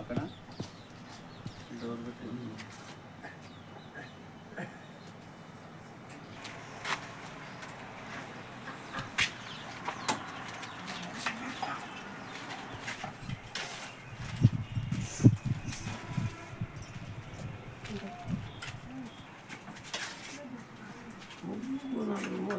అక్కడ. డోర్ పెట్టి.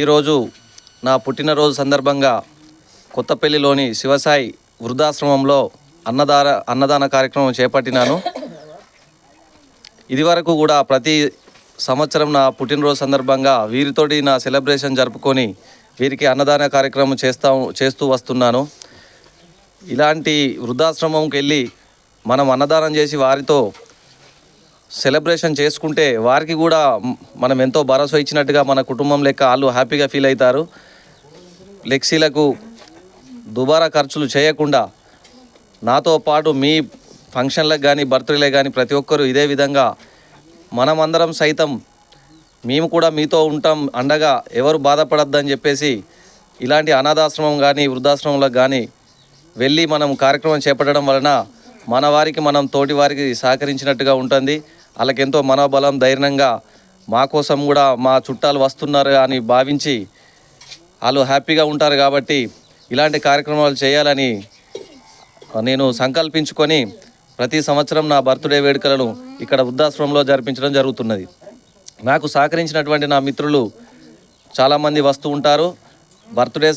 ఈరోజు నా పుట్టినరోజు సందర్భంగా కొత్తపల్లిలోని శివసాయి వృద్ధాశ్రమంలో అన్నదాన అన్నదాన కార్యక్రమం చేపట్టినాను. ఇదివరకు కూడా ప్రతి సంవత్సరం నా పుట్టినరోజు సందర్భంగా వీరితోటి నా సెలబ్రేషన్ జరుపుకొని వీరికి అన్నదాన కార్యక్రమం చేస్తా చేస్తూ వస్తున్నాను. ఇలాంటి వృద్ధాశ్రమంకి వెళ్ళి మనం అన్నదానం చేసి వారితో సెలబ్రేషన్ చేసుకుంటే వారికి కూడా మనం ఎంతో భరోసా ఇచ్చినట్టుగా మన కుటుంబం లెక్క వాళ్ళు హ్యాపీగా ఫీల్ అవుతారు. లెక్సీలకు దుబారా ఖర్చులు చేయకుండా నాతో పాటు మీ ఫంక్షన్లకు కానీ బర్త్డేలకు కానీ ప్రతి ఒక్కరూ ఇదే విధంగా మనమందరం సైతం మేము కూడా మీతో ఉంటాం అండగా ఎవరు బాధపడద్దని చెప్పేసి ఇలాంటి అనాథాశ్రమం కానీ వృద్ధాశ్రమంలకు కానీ వెళ్ళి మనం కార్యక్రమం చేపట్టడం వలన మన వారికి మనం తోటి వారికి సహకరించినట్టుగా ఉంటుంది. వాళ్ళకెంతో మనోబలం ధైర్యంగా మా కోసం కూడా మా చుట్టాలు వస్తున్నారు అని భావించి వాళ్ళు హ్యాపీగా ఉంటారు కాబట్టి ఇలాంటి కార్యక్రమాలు చేయాలని నేను సంకల్పించుకొని ప్రతి సంవత్సరం నా బర్త్డే వేడుకలను ఇక్కడ వృద్ధాశ్రమంలో జరిపించడం జరుగుతున్నది. నాకు సహకరించినటువంటి నా మిత్రులు చాలామంది వస్తూ ఉంటారు. బర్త్డే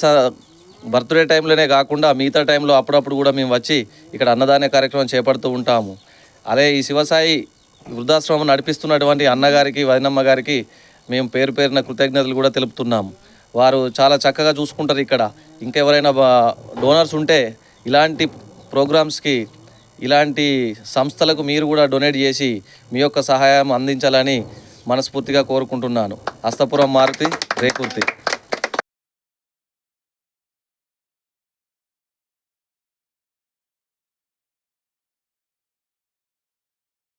బర్త్డే టైంలోనే కాకుండా మిగతా టైంలో అప్పుడప్పుడు కూడా మేము వచ్చి ఇక్కడ అన్నదాన కార్యక్రమం చేపడుతూ ఉంటాము. అదే ఈ శివసాయి వృద్ధాశ్రమం నడిపిస్తున్నటువంటి అన్నగారికి వదినమ్మ గారికి మేము పేరు పేరున కృతజ్ఞతలు కూడా తెలుపుతున్నాము. వారు చాలా చక్కగా చూసుకుంటారు ఇక్కడ. ఇంకెవరైనా డోనర్స్ ఉంటే ఇలాంటి ప్రోగ్రామ్స్కి ఇలాంటి సంస్థలకు మీరు కూడా డొనేట్ చేసి మీ యొక్క సహాయం అందించాలని మనస్ఫూర్తిగా కోరుకుంటున్నాను. హస్తపురం మారుతి రేకుర్తి.